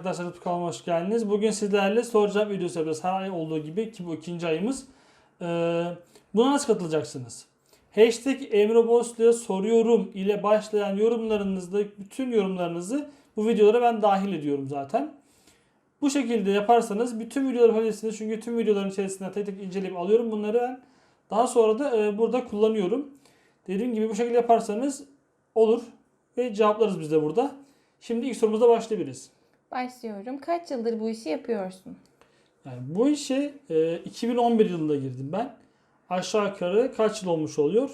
Arkadaşlar YouTube kanalıma hoş geldiniz. Bugün sizlerle cevap videosu yapacağız. Her ay olduğu gibi ki bu ikinci ayımız. Ee, buna nasıl katılacaksınız? Hashtag Emre soruyorum ile başlayan yorumlarınızda bütün yorumlarınızı bu videolara ben dahil ediyorum zaten. Bu şekilde yaparsanız bütün videoları yapabilirsiniz. Çünkü tüm videoların içerisinde tek tek inceleyip alıyorum bunları ben. Daha sonra da e, burada kullanıyorum. Dediğim gibi bu şekilde yaparsanız olur ve cevaplarız biz de burada. Şimdi ilk sorumuza başlayabiliriz. Başlıyorum. Kaç yıldır bu işi yapıyorsun? Yani bu işe e, 2011 yılında girdim ben. Aşağı yukarı kaç yıl olmuş oluyor?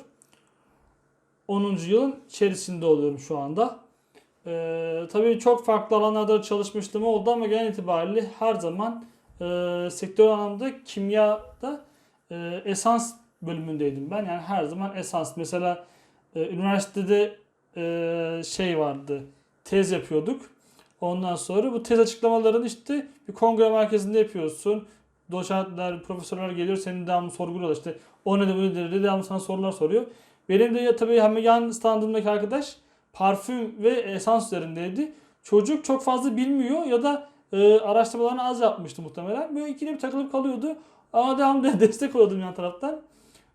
10. yılın içerisinde oluyorum şu anda. E, tabii çok farklı alanlarda çalışmıştım oldu ama genel itibariyle her zaman e, sektör anlamda kimyada e, esans bölümündeydim ben. Yani her zaman esans. Mesela e, üniversitede e, şey vardı. Tez yapıyorduk. Ondan sonra bu tez açıklamalarını işte bir kongre merkezinde yapıyorsun. Doçentler, profesörler geliyor senin devamlı sorguluyorlar işte o ne de bu nedir diye devamlı sana sorular soruyor. Benim de ya tabii hem yan standımdaki arkadaş parfüm ve esans üzerindeydi. Çocuk çok fazla bilmiyor ya da e, araştırmalarını az yapmıştı muhtemelen. Böyle ikili bir takılıp kalıyordu. Ama devamlı destek oluyordum yan taraftan.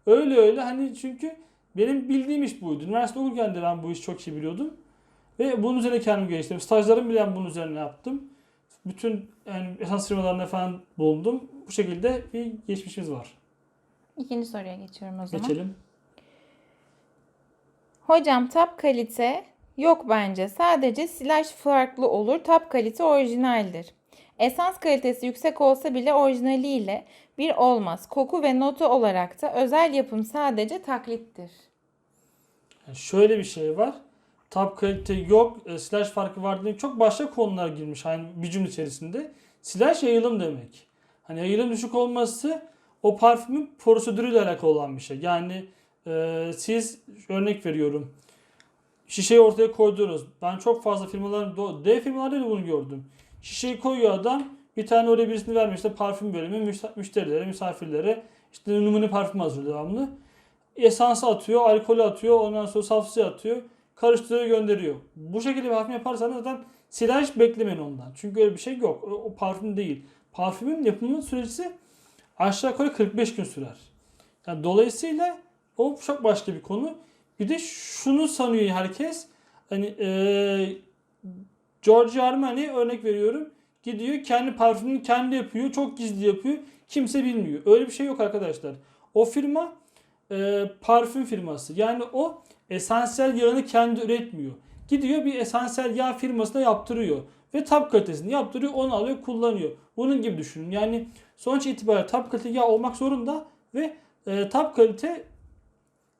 Öyle öyle hani çünkü benim bildiğim iş buydu. Üniversite okurken de ben bu işi çok iyi biliyordum. Ve bunun üzerine kendimi geliştirdim. Stajlarımı bile bunun üzerine yaptım. Bütün yani esans firmalarına falan bulundum. Bu şekilde bir geçmişimiz var. İkinci soruya geçiyorum o zaman. Geçelim. Hocam tap kalite yok bence. Sadece silaj farklı olur. Tap kalite orijinaldir. Esans kalitesi yüksek olsa bile orijinaliyle bir olmaz. Koku ve notu olarak da özel yapım sadece taklittir. Yani şöyle bir şey var. Tab kalite yok, e, silaj farkı var diye çok başka konular girmiş hani bir cümle içerisinde. Silaj yayılım demek. Hani yayılım düşük olması o parfümün prosedürüyle alakalı olan bir şey. Yani e, siz örnek veriyorum. Şişeyi ortaya koydunuz. Ben çok fazla firmaların, dev firmalarda da bunu gördüm. Şişeyi koyuyor adam. Bir tane oraya birisini vermiş işte parfüm bölümü müşte- müşterilere, misafirlere işte numune parfüm hazırlıyor devamlı. Esansı atıyor, alkolü atıyor, ondan sonra safsı atıyor. Karıştırıyor, gönderiyor. Bu şekilde bir parfüm yaparsanız zaten silaj beklemeyin ondan. Çünkü öyle bir şey yok. O, o parfüm değil. Parfümün yapımı süresi aşağı yukarı 45 gün sürer. Yani dolayısıyla o çok başka bir konu. Bir de şunu sanıyor herkes. Hani eee Giorgio Armani örnek veriyorum. Gidiyor kendi parfümünü kendi yapıyor. Çok gizli yapıyor. Kimse bilmiyor. Öyle bir şey yok arkadaşlar. O firma e, parfüm firması. Yani o esansiyel yağını kendi üretmiyor. Gidiyor bir esansiyel yağ firmasına yaptırıyor. Ve tab kalitesini yaptırıyor. Onu alıyor kullanıyor. Bunun gibi düşünün. Yani sonuç itibariyle tab kalite yağ olmak zorunda ve e, tab kalite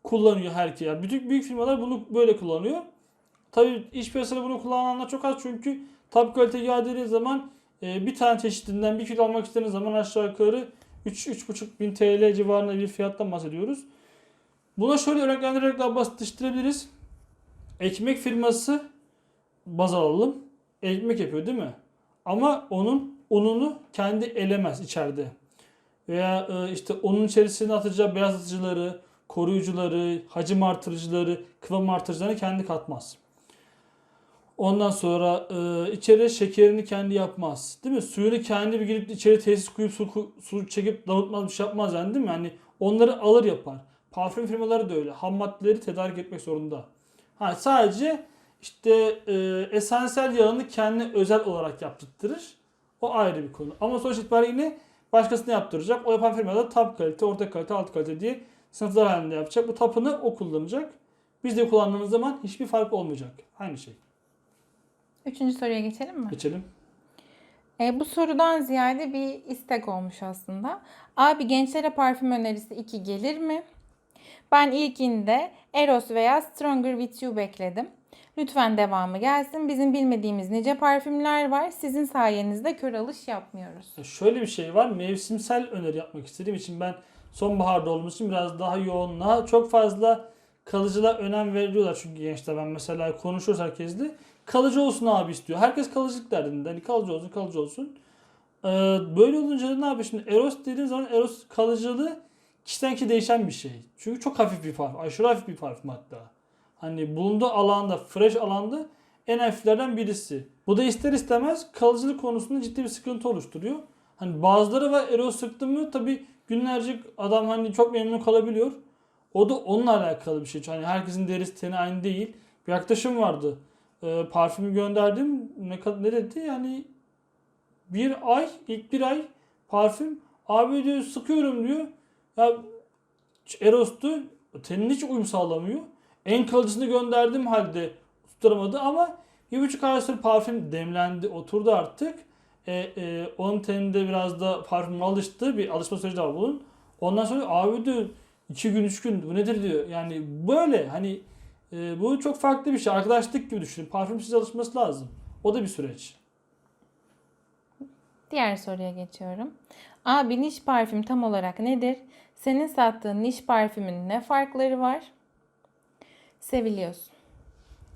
kullanıyor herkes. Yani bütün büyük firmalar bunu böyle kullanıyor. Tabii iş piyasasında bunu kullananlar çok az çünkü tab kalite yağ dediğiniz zaman e, bir tane çeşidinden bir kilo almak istediğiniz zaman aşağı yukarı 3-3,5 bin TL civarında bir fiyattan bahsediyoruz. Buna şöyle örneklendirerek daha basitleştirebiliriz. Ekmek firması baz alalım. Ekmek yapıyor değil mi? Ama onun ununu kendi elemez içeride. Veya e, işte onun içerisine atacağı beyaz atıcıları, koruyucuları, hacim artırıcıları, kıvam artırıcılarını kendi katmaz. Ondan sonra e, içeri şekerini kendi yapmaz. Değil mi? Suyunu kendi bir girip içeri tesis koyup su, su çekip damıtmaz bir şey yapmaz yani değil mi? Yani onları alır yapar. Parfüm firmaları da öyle. Ham maddeleri tedarik etmek zorunda. Ha, sadece işte e, esansiyel yağını kendi özel olarak yaptırtırır. O ayrı bir konu. Ama sonuç itibariyle yine başkasına yaptıracak. O yapan firma da top kalite, orta kalite, alt kalite diye sınıflar halinde yapacak. Bu tapını o kullanacak. Biz de kullandığımız zaman hiçbir fark olmayacak. Aynı şey. Üçüncü soruya geçelim mi? Geçelim. E, bu sorudan ziyade bir istek olmuş aslında. Abi gençlere parfüm önerisi 2 gelir mi? Ben ilkinde Eros veya Stronger With You bekledim. Lütfen devamı gelsin. Bizim bilmediğimiz nice parfümler var. Sizin sayenizde kör alış yapmıyoruz. Ya Şöyle bir şey var. Mevsimsel öneri yapmak istediğim için ben sonbaharda olduğumuz için biraz daha yoğunluğa çok fazla kalıcılar önem veriyorlar çünkü gençler ben mesela konuşuyoruz herkesle kalıcı olsun abi istiyor. Herkes kalıcılık derdinde. Hani kalıcı olsun kalıcı olsun. Ee, böyle olunca da ne yapıyor şimdi? Eros dediğin zaman Eros kalıcılığı kişiden kişiye değişen bir şey. Çünkü çok hafif bir parfüm. Aşırı hafif bir parfüm hatta. Hani bulunduğu alanda, fresh alanda en hafiflerden birisi. Bu da ister istemez kalıcılık konusunda ciddi bir sıkıntı oluşturuyor. Hani bazıları var Eros sıktı mı tabi günlerce adam hani çok memnun kalabiliyor. O da onunla alakalı bir şey. Hani herkesin derisi teni aynı değil. Bir arkadaşım vardı. Ee, parfümü gönderdim. Ne, ne dedi? Yani bir ay, ilk bir ay parfüm. Abi diyor sıkıyorum diyor. Ya Eros'tu. Tenin hiç uyum sağlamıyor. En kalıcısını gönderdim halde tutturamadı ama bir buçuk ay sonra parfüm demlendi, oturdu artık. E, e, onun teninde biraz da parfüm alıştı. Bir alışma süreci var bunun. Ondan sonra abi diyor iki gün üç gün bu nedir diyor. Yani böyle hani e, bu çok farklı bir şey. Arkadaşlık gibi düşünün. Parfüm size alışması lazım. O da bir süreç. Diğer soruya geçiyorum. Abi niş parfüm tam olarak nedir? Senin sattığın niş parfümün ne farkları var? Seviliyorsun.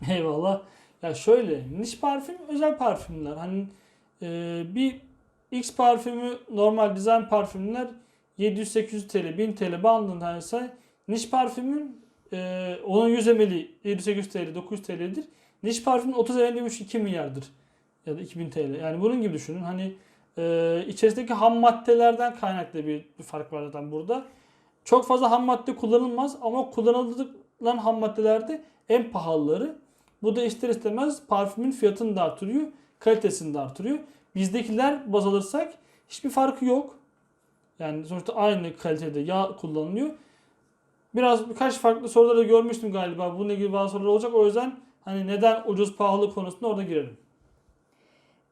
Eyvallah. Ya şöyle niş parfüm özel parfümler. Hani e, bir X parfümü normal dizayn parfümler 700-800 TL, 1000 TL bandında ise niş parfümün e, onun 100 ml 700-800 TL, 900 TL'dir. Niş parfümün 30 ml 2 milyardır. Ya da 2000 TL. Yani bunun gibi düşünün. Hani e, içerisindeki ham maddelerden kaynaklı bir, bir fark var zaten burada. Çok fazla ham madde kullanılmaz ama kullanılan ham maddelerde en pahalıları. Bu da ister istemez parfümün fiyatını da artırıyor, kalitesini de artırıyor. Bizdekiler baz alırsak hiçbir farkı yok. Yani sonuçta aynı kalitede yağ kullanılıyor. Biraz birkaç farklı soruları görmüştüm galiba. Bununla ilgili bazı sorular olacak. O yüzden hani neden ucuz pahalı konusunda orada girelim.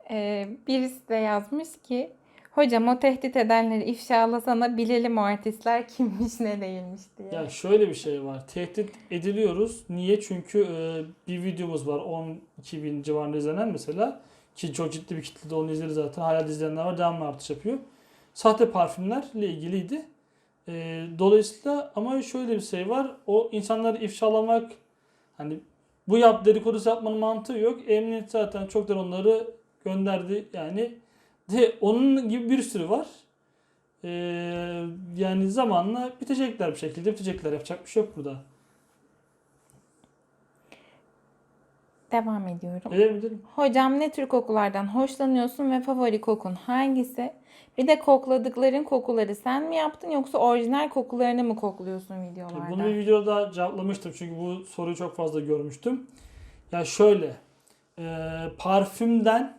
Ee, birisi de yazmış ki Hocam o tehdit edenleri ifşalasana bilelim o artistler kimmiş ne değilmiş diye. Ya şöyle bir şey var. Tehdit ediliyoruz. Niye? Çünkü e, bir videomuz var. 12 bin civarında izlenen mesela. Ki çok ciddi bir kitle de onu izledi zaten. Hala izleyenler var. Devamlı artış yapıyor. Sahte parfümlerle ilgiliydi. E, dolayısıyla ama şöyle bir şey var. O insanları ifşalamak hani bu yap dedikodusu yapmanın mantığı yok. Emniyet zaten çoktan onları gönderdi. Yani de onun gibi bir sürü var. Ee, yani zamanla bitecekler bir şekilde bitecekler. Yapacak bir şey yok burada. Devam ediyorum. Edebilirim. Hocam ne tür kokulardan hoşlanıyorsun ve favori kokun hangisi? Bir de kokladıkların kokuları sen mi yaptın yoksa orijinal kokularını mı kokluyorsun videolarda? Bunu bir videoda cevaplamıştım çünkü bu soruyu çok fazla görmüştüm. Ya şöyle, e, parfümden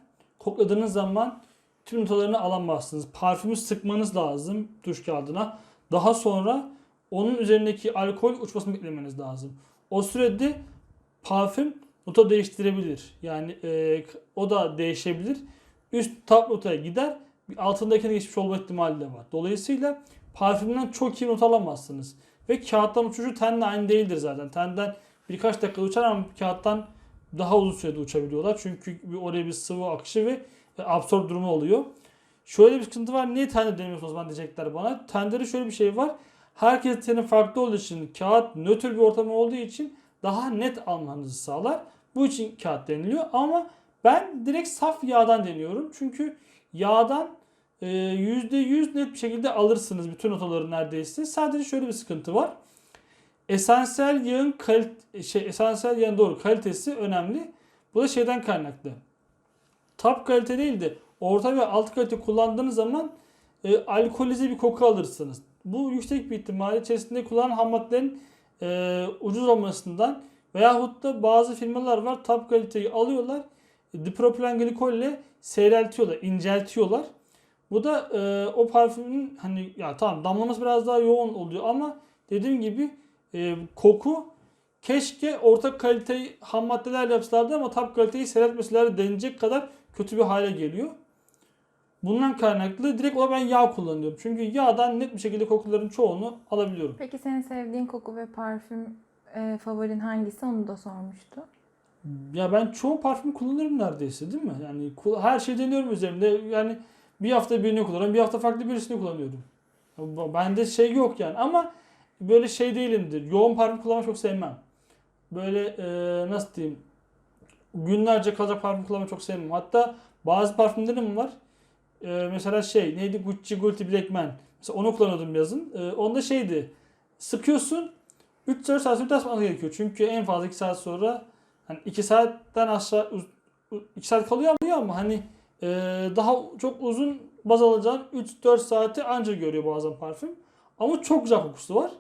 kokladığınız zaman tüm notalarını alamazsınız. Parfümü sıkmanız lazım duş kağıdına. Daha sonra onun üzerindeki alkol uçmasını beklemeniz lazım. O sürede parfüm nota değiştirebilir. Yani e, o da değişebilir. Üst top notaya gider. Altındakine geçmiş olma ihtimali de var. Dolayısıyla parfümden çok iyi not alamazsınız. Ve kağıttan uçuşu tenle aynı değildir zaten. Tenden birkaç dakika uçar ama kağıttan daha uzun sürede uçabiliyorlar. Çünkü oraya bir sıvı akışı ve e, absorb durumu oluyor. Şöyle bir sıkıntı var. Niye tende denemiyorsunuz zaman diyecekler bana. Tendere şöyle bir şey var. Herkes tenin farklı olduğu için kağıt nötr bir ortam olduğu için daha net almanızı sağlar. Bu için kağıt deniliyor ama ben direkt saf yağdan deniyorum. Çünkü yağdan e, %100 net bir şekilde alırsınız bütün notaları neredeyse. Sadece şöyle bir sıkıntı var. Esansiyel yağın kalit şey esansiyel yağın doğru kalitesi önemli. Bu da şeyden kaynaklı. Top kalite değil de orta ve alt kalite kullandığınız zaman e, alkolize bir koku alırsınız. Bu yüksek bir ihtimalle içerisinde kullanılan ham maddelerin e, ucuz olmasından veyahut da bazı firmalar var top kaliteyi alıyorlar dipropilen glikolle seyreltiyorlar, inceltiyorlar. Bu da e, o parfümün hani ya tamam damlaması biraz daha yoğun oluyor ama dediğim gibi e, koku keşke orta kaliteyi ham maddeler yapsalardı ama top kaliteyi seyreltmeseler denecek kadar kötü bir hale geliyor. Bundan kaynaklı direkt olarak ben yağ kullanıyorum. Çünkü yağdan net bir şekilde kokuların çoğunu alabiliyorum. Peki senin sevdiğin koku ve parfüm e, favorin hangisi onu da sormuştu. Ya ben çoğu parfüm kullanırım neredeyse değil mi? Yani her şey deniyorum üzerimde. Yani bir hafta birini kullanıyorum, bir hafta farklı birisini kullanıyorum. Bende şey yok yani ama böyle şey değilimdir. Yoğun parfüm kullanmayı çok sevmem. Böyle e, nasıl diyeyim? Günlerce kalacak parfüm kullanmayı çok sevmem. Hatta bazı parfümlerim var. E, mesela şey neydi? Gucci Guilty Black Man. Mesela onu kullanıyordum yazın. E, onda şeydi. Sıkıyorsun 3-4 saat sonra tasmanız gerekiyor. Çünkü en fazla 2 saat sonra Hani 2 saatten aşağı 2 saat kalıyor ama hani e, daha çok uzun baz alacağın 3-4 saati anca görüyor bazen parfüm. Ama çok güzel kokusu var.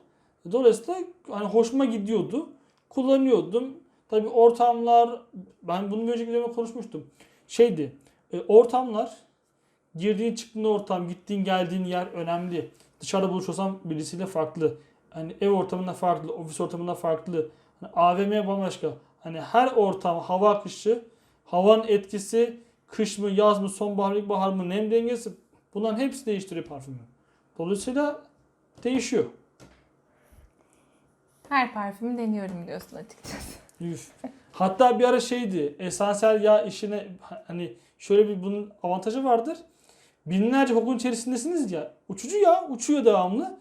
Dolayısıyla hani hoşuma gidiyordu. Kullanıyordum. Tabii ortamlar ben bunu bir önceki videomda konuşmuştum. Şeydi. e, ortamlar girdiğin çıktığın ortam, gittiğin geldiğin yer önemli. Dışarıda buluşuyorsan birisiyle farklı. Hani ev ortamında farklı, ofis ortamında farklı. Hani AVM bambaşka. Hani her ortam, hava akışı, havanın etkisi, kış mı, yaz mı, sonbahar, ilkbahar mı, nem dengesi bunların hepsi değiştiriyor parfümü. Dolayısıyla değişiyor. Her parfümü deniyorum diyorsun açıkçası. Üf. Hatta bir ara şeydi. Esansiyel yağ işine hani şöyle bir bunun avantajı vardır. Binlerce kokun içerisindesiniz ya. Uçucu ya uçuyor devamlı.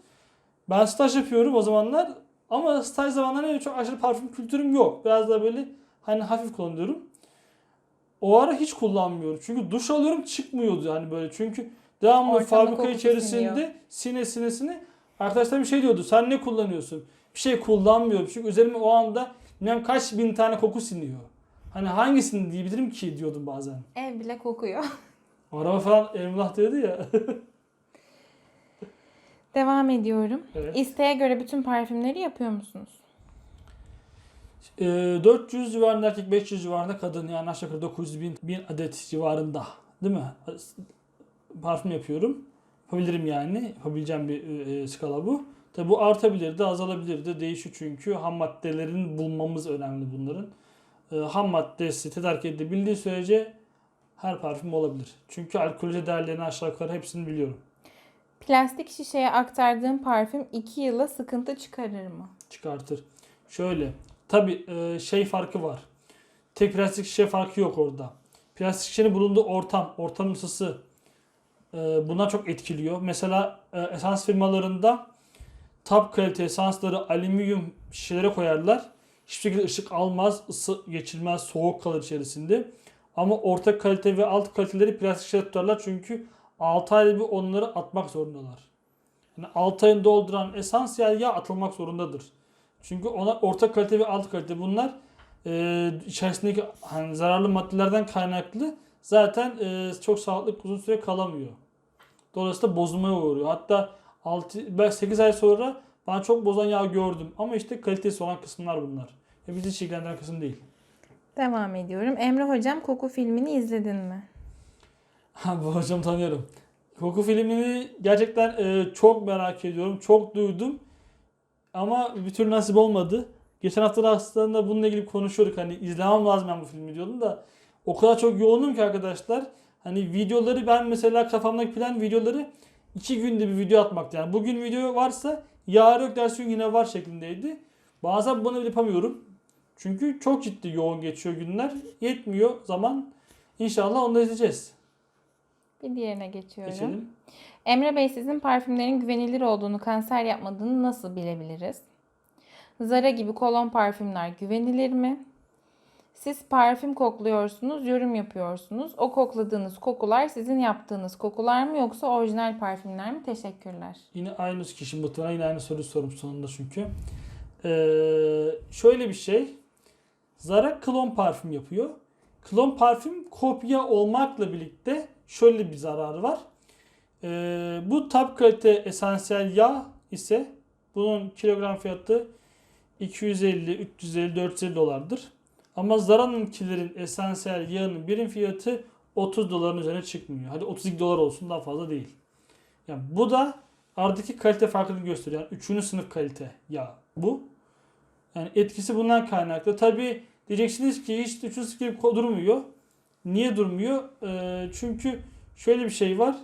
Ben staj yapıyorum o zamanlar. Ama staj zamanlarında öyle çok aşırı parfüm kültürüm yok. Biraz da böyle hani hafif kullanıyorum. O ara hiç kullanmıyorum. Çünkü duş alıyorum çıkmıyordu hani böyle. Çünkü devamlı Ortamda fabrika içerisinde siniyor. sine sinesine arkadaşlar bir şey diyordu. Sen ne kullanıyorsun? Bir şey kullanmıyorum. Çünkü üzerime o anda bilmem kaç bin tane koku siniyor. Hani hangisini diyebilirim ki diyordum bazen. Ev bile kokuyor. Araba falan emlak diyordu ya. Devam ediyorum. evet. İsteğe göre bütün parfümleri yapıyor musunuz? Ee, 400 civarında erkek 500 civarında kadın yani aşağı yukarı 900 bin, bin adet civarında değil mi? Parfüm yapıyorum. Yapabilirim yani. Yapabileceğim bir e, skala bu. Tabi bu artabilir de azalabilir de değişiyor çünkü ham maddelerin bulmamız önemli bunların. Ee, ham maddesi tedarik edilebildiği sürece her parfüm olabilir. Çünkü alkolüze değerlerini aşağı yukarı hepsini biliyorum. Plastik şişeye aktardığım parfüm 2 yıla sıkıntı çıkarır mı? çıkartır. Şöyle tabi şey farkı var. Tek plastik şişe farkı yok orada. Plastik şişenin bulunduğu ortam, ortam ısısı e, buna çok etkiliyor. Mesela e, esans firmalarında top kalite esansları alüminyum şişelere koyarlar. Hiçbir şekilde ışık almaz, ısı geçirmez, soğuk kalır içerisinde. Ama orta kalite ve alt kaliteleri plastik şişede tutarlar çünkü 6 ayda bir onları atmak zorundalar. Yani 6 ayını dolduran esansiyel yağ atılmak zorundadır. Çünkü ona orta kalite ve alt kalite bunlar e, içerisindeki hani zararlı maddelerden kaynaklı zaten e, çok sağlıklı uzun süre kalamıyor. Dolayısıyla bozulmaya uğruyor. Hatta 6 belki 8 ay sonra ben çok bozan yağ gördüm ama işte kalitesi olan kısımlar bunlar. Ya bizi hiç ilgilendiren kısım değil. Devam ediyorum. Emre hocam koku filmini izledin mi? Bu hocam tanıyorum. Koku filmini gerçekten e, çok merak ediyorum. Çok duydum. Ama bir türlü nasip olmadı. Geçen hafta da aslında bununla ilgili konuşuyorduk. Hani izlemem lazım ben bu filmi diyordum da. O kadar çok yoğunum ki arkadaşlar. Hani videoları ben mesela kafamdaki plan videoları iki günde bir video atmaktı. Yani bugün video varsa yarın yok dersi gün yine var şeklindeydi. Bazen bunu bile yapamıyorum. Çünkü çok ciddi yoğun geçiyor günler. Yetmiyor zaman. İnşallah onu da izleyeceğiz. Bir diğerine geçiyorum. Geçelim. Emre Bey sizin parfümlerin güvenilir olduğunu, kanser yapmadığını nasıl bilebiliriz? Zara gibi kolon parfümler güvenilir mi? Siz parfüm kokluyorsunuz, yorum yapıyorsunuz. O kokladığınız kokular sizin yaptığınız kokular mı yoksa orijinal parfümler mi? Teşekkürler. Yine aynı kişi muhtemelen yine aynı soruyu sormuş sonunda çünkü. Ee, şöyle bir şey. Zara klon parfüm yapıyor. Klon parfüm kopya olmakla birlikte şöyle bir zararı var. Ee, bu top kalite esansiyel yağ ise bunun kilogram fiyatı 250, 350, 450 dolardır. Ama Zara'nınkilerin esansiyel yağının birim fiyatı 30 doların üzerine çıkmıyor. Hadi 32 dolar olsun daha fazla değil. Yani bu da aradaki kalite farkını gösteriyor. Yani üçüncü sınıf kalite yağ bu. Yani etkisi bundan kaynaklı. Tabi diyeceksiniz ki hiç üçüncü sınıf gibi durmuyor. Niye durmuyor? Ee, çünkü şöyle bir şey var.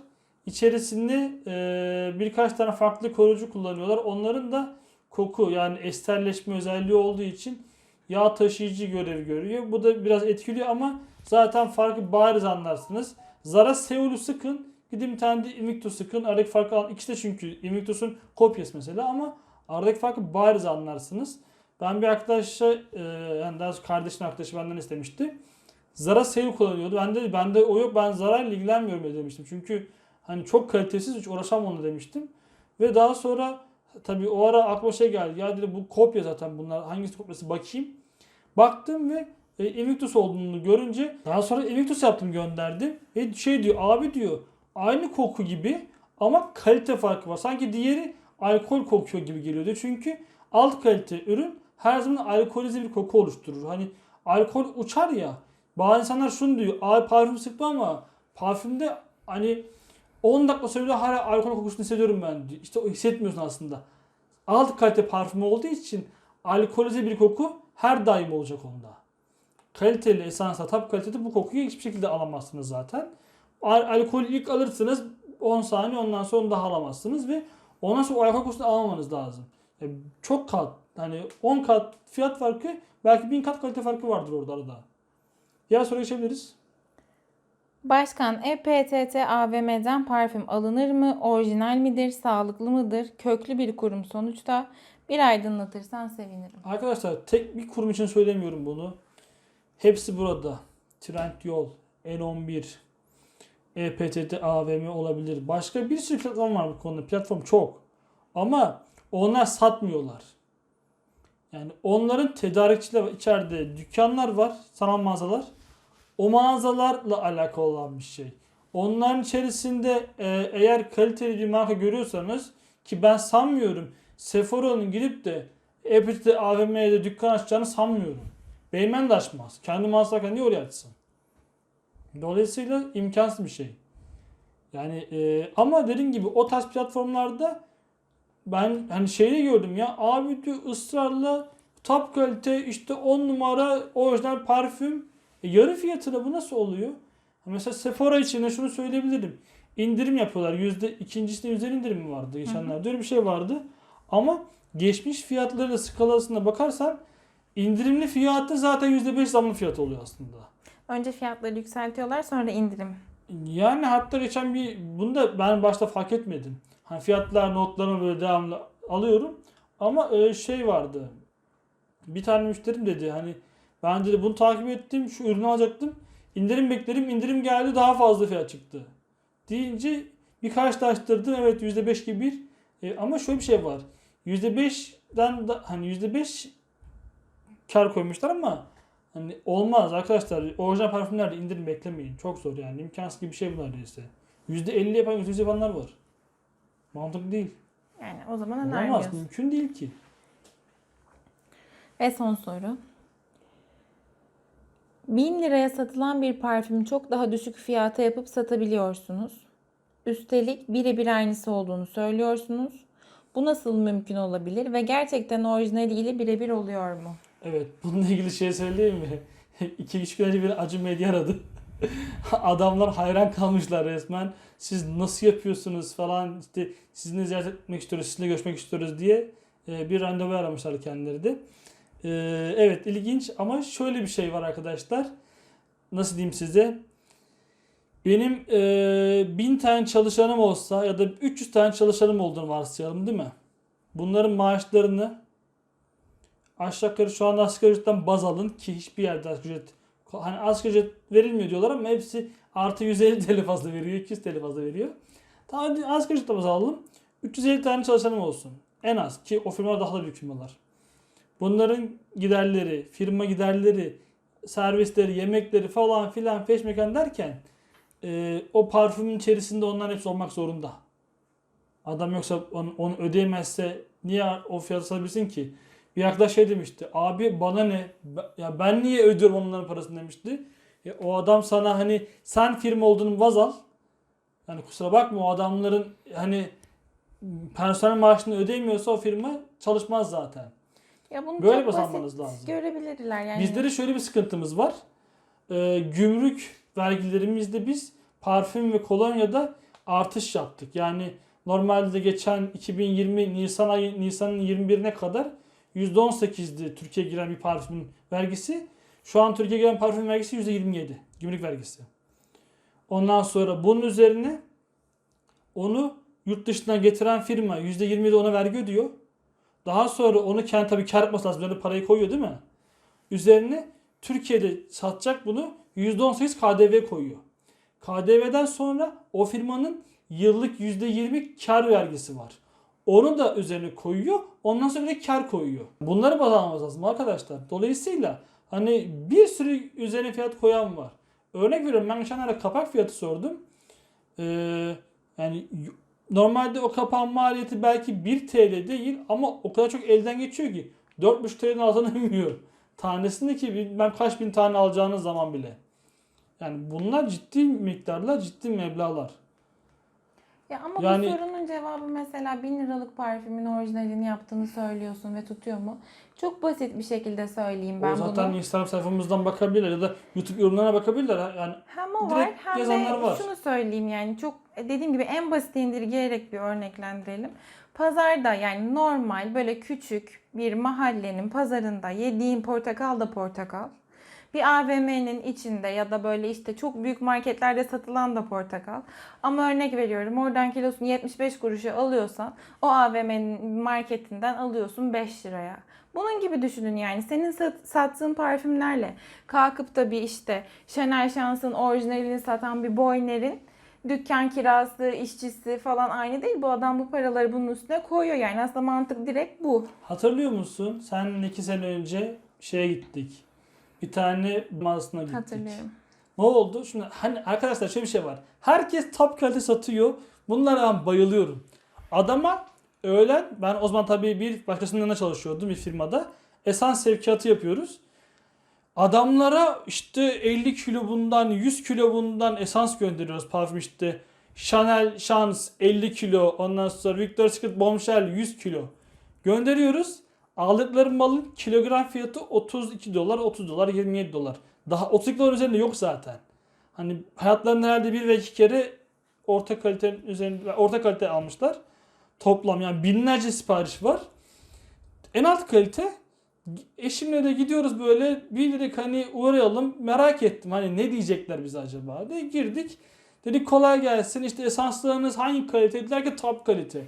İçerisinde e, birkaç tane farklı koruyucu kullanıyorlar. Onların da koku yani esterleşme özelliği olduğu için yağ taşıyıcı görevi görüyor. Bu da biraz etkiliyor ama zaten farkı bariz anlarsınız. Zara Seul'u sıkın. Gidin bir tane de Invictus sıkın. Aradaki farkı alın. İkisi de çünkü Invictus'un kopyası mesela ama aradaki farkı bariz anlarsınız. Ben bir arkadaşa e, yani daha kardeşin arkadaşı benden istemişti. Zara Seul kullanıyordu. Ben de bende o yok. Ben Zara ile ilgilenmiyorum demiştim. Çünkü hani çok kalitesiz hiç uğraşamam onunla demiştim. Ve daha sonra tabii o ara aklıma şey geldi. Ya dedi bu kopya zaten bunlar. Hangisi kopyası bakayım. Baktım ve e, Invictus olduğunu görünce daha sonra Invictus yaptım gönderdim. Ve şey diyor abi diyor aynı koku gibi ama kalite farkı var. Sanki diğeri alkol kokuyor gibi geliyordu. Çünkü alt kalite ürün her zaman alkolize bir koku oluşturur. Hani alkol uçar ya. Bazı insanlar şunu diyor. Abi parfüm sıktım ama parfümde hani 10 dakika sonra hala alkol kokusunu hissediyorum ben diyor. İşte hissetmiyorsun aslında. Alt kalite parfüm olduğu için alkolize bir koku her daim olacak onda. Kaliteli esansla top kalitede bu kokuyu hiçbir şekilde alamazsınız zaten. Al- alkolü ilk alırsınız 10 saniye ondan sonra daha alamazsınız ve ondan sonra alkol kokusunu almamanız lazım. Yani çok kat hani 10 kat fiyat farkı belki 1000 kat kalite farkı vardır orada arada. Ya soruya geçebiliriz. Başkan EPTT AVM'den parfüm alınır mı? Orijinal midir? Sağlıklı mıdır? Köklü bir kurum sonuçta. Bir aydınlatırsan sevinirim. Arkadaşlar tek bir kurum için söylemiyorum bunu. Hepsi burada. Trendyol, N11, EPTT, AVM olabilir. Başka bir sürü platform var bu konuda. Platform çok. Ama onlar satmıyorlar. Yani onların tedarikçiler var. içeride dükkanlar var, sanal mağazalar. O mağazalarla alakalı olan bir şey. Onların içerisinde e, eğer kaliteli bir marka görüyorsanız ki ben sanmıyorum Sephora'nın gidip de Epic'te AVM'de dükkan açacağını sanmıyorum. Beymen de açmaz. Kendi mağazasına niye oraya açsın? Dolayısıyla imkansız bir şey. Yani e, ama dediğim gibi o tarz platformlarda ben hani şeyi gördüm ya abi diyor ısrarla top kalite işte 10 numara orijinal parfüm e, yarı fiyatına bu nasıl oluyor? Mesela Sephora için de şunu söyleyebilirim. İndirim yapıyorlar. Yüzde ikincisinde yüzde indirim mi vardı geçenlerde? Öyle bir şey vardı. Ama geçmiş fiyatları skalasına bakarsan indirimli fiyatı zaten yüzde beş zamlı fiyat oluyor aslında. Önce fiyatları yükseltiyorlar sonra indirim. Yani hatta geçen bir bunu da ben başta fark etmedim. Hani fiyatlar notlarımı böyle devamlı alıyorum. Ama e, şey vardı. Bir tane müşterim dedi hani ben dedi bunu takip ettim şu ürünü alacaktım. İndirim beklerim indirim geldi daha fazla fiyat çıktı. Deyince birkaç taştırdım evet %5 gibi bir E, ama şöyle bir şey var. %5'den da hani %5 kar koymuşlar ama Hani olmaz arkadaşlar. Orijinal parfümlerde indirim beklemeyin. Çok zor yani. İmkansız gibi bir şey bu neredeyse. %50 yapan %100 yapanlar var. Mantıklı değil. Yani o zaman Olamaz. önermiyorsun. Mümkün değil ki. Ve son soru. 1000 liraya satılan bir parfümü çok daha düşük fiyata yapıp satabiliyorsunuz. Üstelik birebir aynısı olduğunu söylüyorsunuz. Bu nasıl mümkün olabilir ve gerçekten orijinaliyle birebir oluyor mu? Evet. Bununla ilgili şey söyleyeyim mi? 2-3 gün önce bir acı medya aradı. Adamlar hayran kalmışlar resmen. Siz nasıl yapıyorsunuz falan işte sizinle ziyaret etmek istiyoruz, sizinle görüşmek istiyoruz diye e, bir randevu aramışlar kendileri de. E, Evet ilginç ama şöyle bir şey var arkadaşlar. Nasıl diyeyim size? Benim e, 1000 tane çalışanım olsa ya da 300 tane çalışanım olduğunu varsayalım değil mi? Bunların maaşlarını aşağı yukarı şu anda asgari ücretten baz alın ki hiçbir yerde asgari ücret hani asgari ücret verilmiyor diyorlar ama hepsi artı 150 TL fazla veriyor, 200 TL fazla veriyor. Tamam asgari ücretten baz alalım. 350 tane çalışanım olsun. En az ki o firmalar daha da büyük firmalar. Bunların giderleri, firma giderleri, servisleri, yemekleri falan filan peşmekan derken e, o parfümün içerisinde onların hepsi olmak zorunda. Adam yoksa onu, onu ödeyemezse niye o fiyatı satabilsin ki? Bir arkadaş şey demişti. Abi bana ne? Ya ben niye ödüyorum onların parasını demişti. E, o adam sana hani sen firma olduğunu vaz al. Yani kusura bakma o adamların hani personel maaşını ödeyemiyorsa o firma çalışmaz zaten. Ya bunu Böyle çok basit almanız lazım. görebilirler yani. Bizde de şöyle bir sıkıntımız var. Ee, gümrük vergilerimizde biz parfüm ve kolonyada artış yaptık. Yani normalde geçen 2020 Nisan ayı Nisan'ın 21'ine kadar %18'di Türkiye'ye giren bir parfümün vergisi. Şu an Türkiye'ye giren parfüm vergisi %27. Gümrük vergisi. Ondan sonra bunun üzerine onu yurt dışından getiren firma %27 ona vergi ödüyor. Daha sonra onu kendi tabii kar etması lazım. Üzerine parayı koyuyor değil mi? Üzerine Türkiye'de satacak bunu %18 KDV koyuyor. KDV'den sonra o firmanın yıllık %20 kar vergisi var. Onu da üzerine koyuyor. Ondan sonra bir de kar koyuyor. Bunları baz almamız lazım arkadaşlar. Dolayısıyla Hani bir sürü üzerine fiyat koyan var. Örnek veriyorum ben geçenlerde kapak fiyatı sordum. Ee, yani normalde o kapağın maliyeti belki 1 TL değil ama o kadar çok elden geçiyor ki 4,5 TL'nin altına inmiyor. Tanesinde ki bilmem kaç bin tane alacağınız zaman bile. Yani bunlar ciddi miktarlar, ciddi meblağlar. Ya ama Yani- bu cevabı mesela 1000 liralık parfümün orijinalini yaptığını söylüyorsun ve tutuyor mu? Çok basit bir şekilde söyleyeyim ben o zaten bunu. Instagram sayfamızdan bakabilirler ya da YouTube yorumlarına bakabilirler. Yani Hem o var hem de var. şunu söyleyeyim yani çok dediğim gibi en basit indirgeyerek bir örneklendirelim. Pazarda yani normal böyle küçük bir mahallenin pazarında yediğin portakal da portakal. Bir AVM'nin içinde ya da böyle işte çok büyük marketlerde satılan da portakal. Ama örnek veriyorum oradan kilosunu 75 kuruşa alıyorsan o AVM'nin marketinden alıyorsun 5 liraya. Bunun gibi düşünün yani senin sat- sattığın parfümlerle kalkıp da bir işte Chanel Şans'ın orijinalini satan bir Boyner'in dükkan kirası, işçisi falan aynı değil. Bu adam bu paraları bunun üstüne koyuyor yani aslında mantık direkt bu. hatırlıyor musun? Sen iki sene önce şeye gittik. Bir tane mağazasına gittik. Hatırlıyorum. Ne oldu? Şimdi hani arkadaşlar şöyle bir şey var. Herkes top kalite satıyor. Bunlara ben bayılıyorum. Adama öğlen ben o zaman tabii bir başkasının yanında çalışıyordum bir firmada. Esans sevkiyatı yapıyoruz. Adamlara işte 50 kilo bundan 100 kilo bundan esans gönderiyoruz parfüm işte. Chanel Chance 50 kilo ondan sonra Victoria's Secret Bombshell 100 kilo gönderiyoruz. Aldıkları malın kilogram fiyatı 32 dolar, 30 dolar, 27 dolar. Daha 32 dolar üzerinde yok zaten. Hani hayatlarında herhalde bir ve iki kere orta kalite üzerinde orta kalite almışlar. Toplam yani binlerce sipariş var. En alt kalite eşimle de gidiyoruz böyle bir dedik hani uğrayalım merak ettim hani ne diyecekler bize acaba diye girdik. Dedik kolay gelsin işte esanslarınız hangi kalite dediler ki top kalite.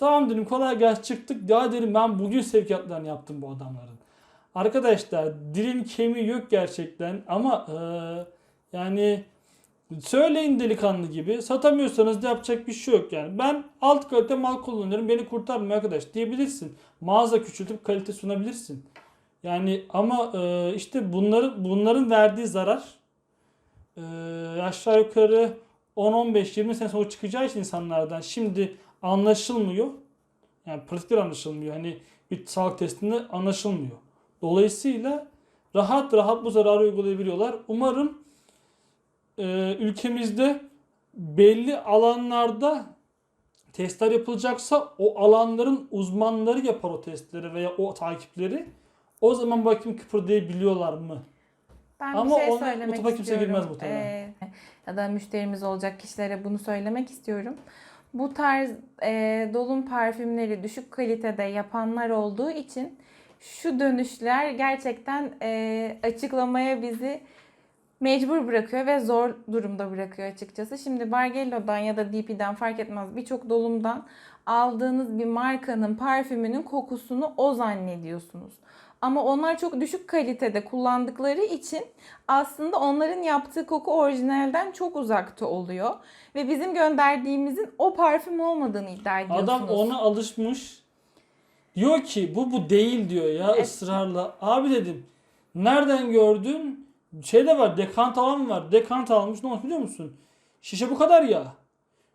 Tamam dedim kolay gelsin çıktık ya dedim ben bugün sevkiyatlarını yaptım bu adamların. Arkadaşlar dilin kemiği yok gerçekten ama eee, yani söyleyin delikanlı gibi satamıyorsanız da yapacak bir şey yok yani. Ben alt kalite mal kullanıyorum beni kurtarmıyor arkadaş diyebilirsin. Mağaza küçültüp kalite sunabilirsin. Yani ama eee, işte bunları bunların verdiği zarar eee, aşağı yukarı 10-15-20 sene sonra çıkacağı için insanlardan şimdi anlaşılmıyor. Yani pratikler anlaşılmıyor. Hani bir sağlık testinde anlaşılmıyor. Dolayısıyla rahat rahat bu zararı uygulayabiliyorlar. Umarım e, ülkemizde belli alanlarda testler yapılacaksa o alanların uzmanları yapar o testleri veya o takipleri. O zaman bakayım kıpırdayabiliyorlar mı? Ben Ama bir şey ona söylemek mutfağa kimse istiyorum. girmez muhtemelen. Ee, ya da müşterimiz olacak kişilere bunu söylemek istiyorum. Bu tarz e, dolum parfümleri düşük kalitede yapanlar olduğu için şu dönüşler gerçekten e, açıklamaya bizi mecbur bırakıyor ve zor durumda bırakıyor açıkçası. Şimdi Bargello'dan ya da DP'den fark etmez birçok dolumdan aldığınız bir markanın parfümünün kokusunu o zannediyorsunuz. Ama onlar çok düşük kalitede kullandıkları için aslında onların yaptığı koku orijinalden çok uzakta oluyor. Ve bizim gönderdiğimizin o parfüm olmadığını iddia ediyorsunuz. Adam ona alışmış. Diyor ki bu bu değil diyor ya Evet. ısrarla. Abi dedim nereden gördün? Şey de var dekant alan var. Dekant almış ne olmuş biliyor musun? Şişe bu kadar ya.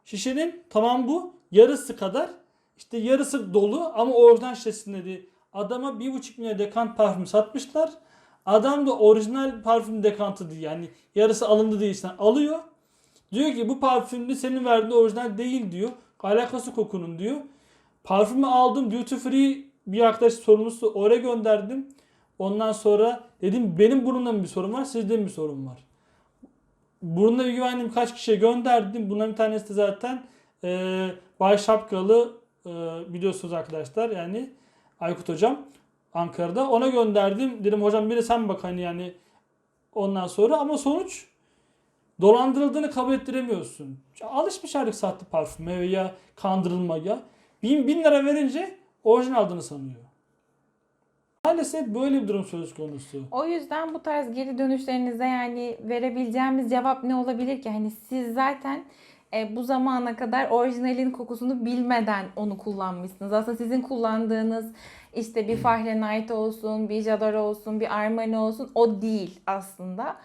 Şişenin tamam bu yarısı kadar. İşte yarısı dolu ama orijinal şişesinde değil. Adama bir buçuk milyar dekant parfüm satmışlar. Adam da orijinal parfüm dekantı değil. Yani yarısı alındı değil. Sen alıyor. Diyor ki bu parfümde senin verdiğin orijinal değil diyor. Alakası kokunun diyor. Parfümü aldım duty free bir arkadaş sorumlusu oraya gönderdim. Ondan sonra dedim benim burnumda mı bir sorun var sizde mi bir sorun var. Burnuna bir güvendiğim kaç kişiye gönderdim. Bunların bir tanesi de zaten e, Bay Şapkalı e, biliyorsunuz arkadaşlar yani Aykut hocam Ankara'da ona gönderdim. Dedim hocam bir de sen bak hani yani ondan sonra ama sonuç dolandırıldığını kabul ettiremiyorsun. Alışmış artık sahte parfüme veya kandırılmaya. Bin, bin lira verince orijinal aldığını sanıyor. Maalesef böyle bir durum söz konusu. O yüzden bu tarz geri dönüşlerinize yani verebileceğimiz cevap ne olabilir ki? Hani siz zaten e, bu zamana kadar orijinalin kokusunu bilmeden onu kullanmışsınız. Aslında sizin kullandığınız işte bir Fahrenheit olsun, bir Jador olsun, bir Armani olsun o değil aslında.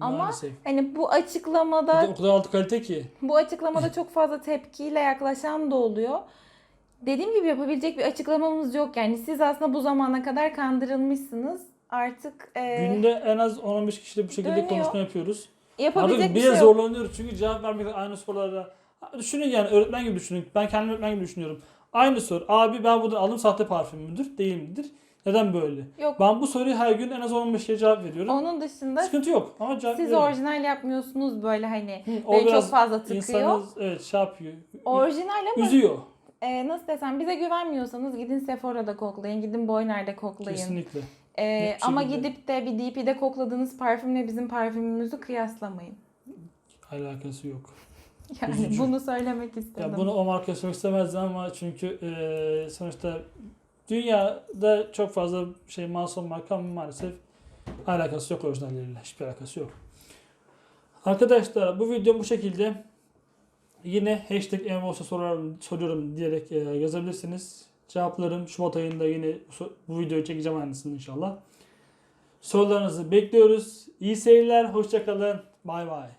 Ama Maalesef. hani bu Bir de açıklamada o kadar altı kalite ki. bu açıklamada çok fazla tepkiyle yaklaşan da oluyor. Dediğim gibi yapabilecek bir açıklamamız yok. Yani siz aslında bu zamana kadar kandırılmışsınız. Artık e, Günde en az 10-15 kişiyle bu şekilde dönüyor. konuşma yapıyoruz. Yapabilecek Artık bir şey yok. zorlanıyoruz çünkü cevap vermek aynı sorulara. Düşünün yani öğretmen gibi düşünün. Ben kendim öğretmen gibi düşünüyorum. Aynı soru. Abi ben buradan aldım sahte parfüm müdür? Değil midir? Neden böyle? Yok. Ben bu soruyu her gün en az 15 kere cevap veriyorum. Onun dışında Sıkıntı yok ama cevap siz veriyorum. orijinal yapmıyorsunuz böyle hani Hı, o beni çok fazla tıkıyor. insanı evet şey yapıyor. Orijinal ama Üzüyor. e, nasıl desem bize güvenmiyorsanız gidin Sephora'da koklayın, gidin Boyner'de koklayın. Kesinlikle. E, bir ama gidip de bir DP'de kokladığınız parfümle bizim parfümümüzü kıyaslamayın. Alakası yok. Yani Üzücü. bunu söylemek istedim. Ya bunu o marka söylemek istemezdim ama çünkü e, sonuçta dünyada çok fazla şey masum marka ama maalesef alakası yok orijinalleriyle. Hiçbir alakası yok. Arkadaşlar bu video bu şekilde. Yine hashtag emosa soruyorum, soruyorum diyerek e, yazabilirsiniz. Cevaplarım Şubat ayında yine bu videoyu çekeceğim aynısını inşallah. Sorularınızı bekliyoruz. İyi seyirler, hoşçakalın. Bay bay.